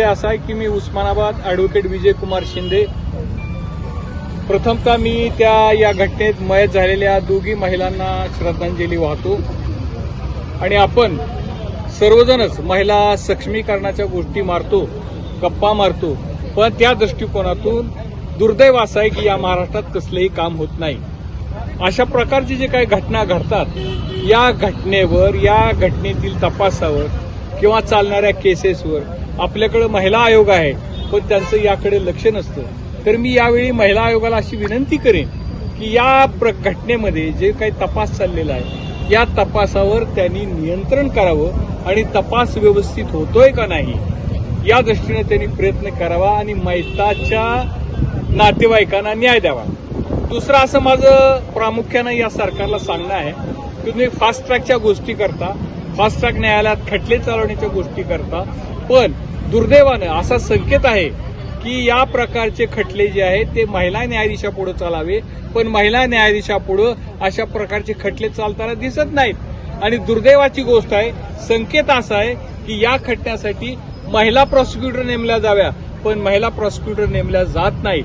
विषय असा आहे की मी उस्मानाबाद ॲडव्होकेट विजय कुमार शिंदे. प्रथमतः मी त्या या घटनेत मयत झालेल्या दोघी महिलांना श्रद्धांजली वाहतो. आणि आपण सर्वजणच महिला सक्षमीकरणाच्या गोष्टी मारतो गप्पा मारतो पण त्या दृष्टिकोनातून दुर्दैव असं आहे की या महाराष्ट्रात कसलंही काम होत नाही. अशा प्रकारची जे काही घटना घडतात या घटनेवर या घटनेतील तपासावर किंवा चालणाऱ्या केसेसवर आपल्याकडे महिला आयोग आहे पण त्यांचं याकडे लक्ष नसतं. तर मी यावेळी महिला आयोगाला अशी विनंती करेन की या प्र घटनेमध्ये जे काही तपास चाललेला आहे या तपासावर त्यांनी नियंत्रण करावं आणि तपास व्यवस्थित होतोय का नाही या दृष्टीने त्यांनी प्रयत्न करावा आणि मैताच्या नातेवाईकांना न्याय द्यावा. दुसरं असं माझं प्रामुख्यानं या सरकारला सांगणं आहे की तुम्ही फास्ट ट्रॅकच्या गोष्टी करता फास्ट्रॅक न्यायालयात खटले चालवण्याच्या गोष्टी करता. पण दुर्दैवानं असा संकेत आहे की या प्रकारचे खटले जे आहेत ते महिला न्यायाधीशापुढे चालावे. पण महिला न्यायाधीशापुढं अशा प्रकारचे खटले चालताना दिसत नाहीत. आणि दुर्दैवाची गोष्ट आहे संकेत असा आहे की या खटण्यासाठी महिला प्रॉसिक्युटर नेमल्या जाव्या पण महिला प्रॉसिक्युटर नेमल्या जात नाहीत.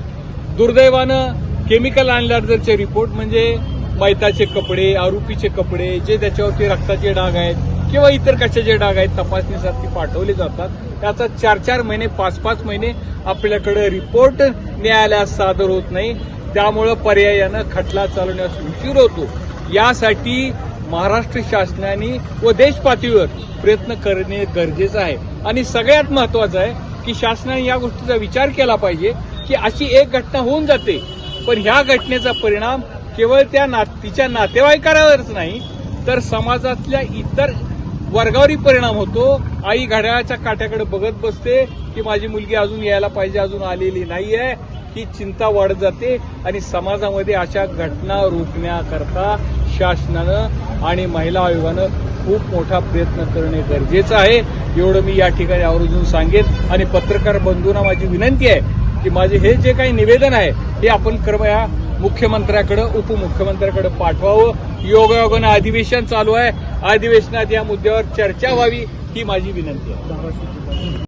दुर्दैवानं केमिकल अनलार्जरचे रिपोर्ट म्हणजे मैताचे कपडे आरोपीचे कपडे जे त्याच्यावरती रक्ताचे डाग आहेत किंवा इतर कशाचे डाग आहेत तपासणीसाठी पाठवले जातात. त्याचा चार चार महिने पाच पाच महिने आपल्याकडे रिपोर्ट न्यायालयात सादर होत नाही. त्यामुळं पर्यायानं खटला चालवण्यास उशीर होतो. यासाठी महाराष्ट्र शासनाने व देश पातळीवर प्रयत्न करणे गरजेचं आहे. आणि सगळ्यात महत्वाचं आहे की शासनाने या गोष्टीचा विचार केला पाहिजे की अशी एक घटना होऊन जाते. पण ह्या घटनेचा परिणाम केवळ त्या ना तिच्या नातेवाईकांवरच नाही तर समाजातल्या इतर वर्गावरही परिणाम होतो. आई घड्याळाच्या काट्याकडे बघत बसते की माझी मुलगी अजून यायला पाहिजे अजून आलेली नाही आहे ही चिंता वाढत जाते आणि समाजामध्ये अशा घटना रोखण्याकरता शासनानं आणि महिला आयोगानं खूप मोठा प्रयत्न करणे गरजेचं आहे. एवढं मी या ठिकाणी आवर्जून सांगेन आणि पत्रकार बंधूंना माझी विनंती आहे की माझे हे जे काही निवेदन आहे हे आपण कृपया मुख्यमंत्र्याकडे उपमुख्यमंत्र्याकडे पाठवावं. योगायोगानं अधिवेशन चालू आहे. अधिवेशनात या मुद्द्यावर चर्चा व्हावी ही माझी विनंती आहे.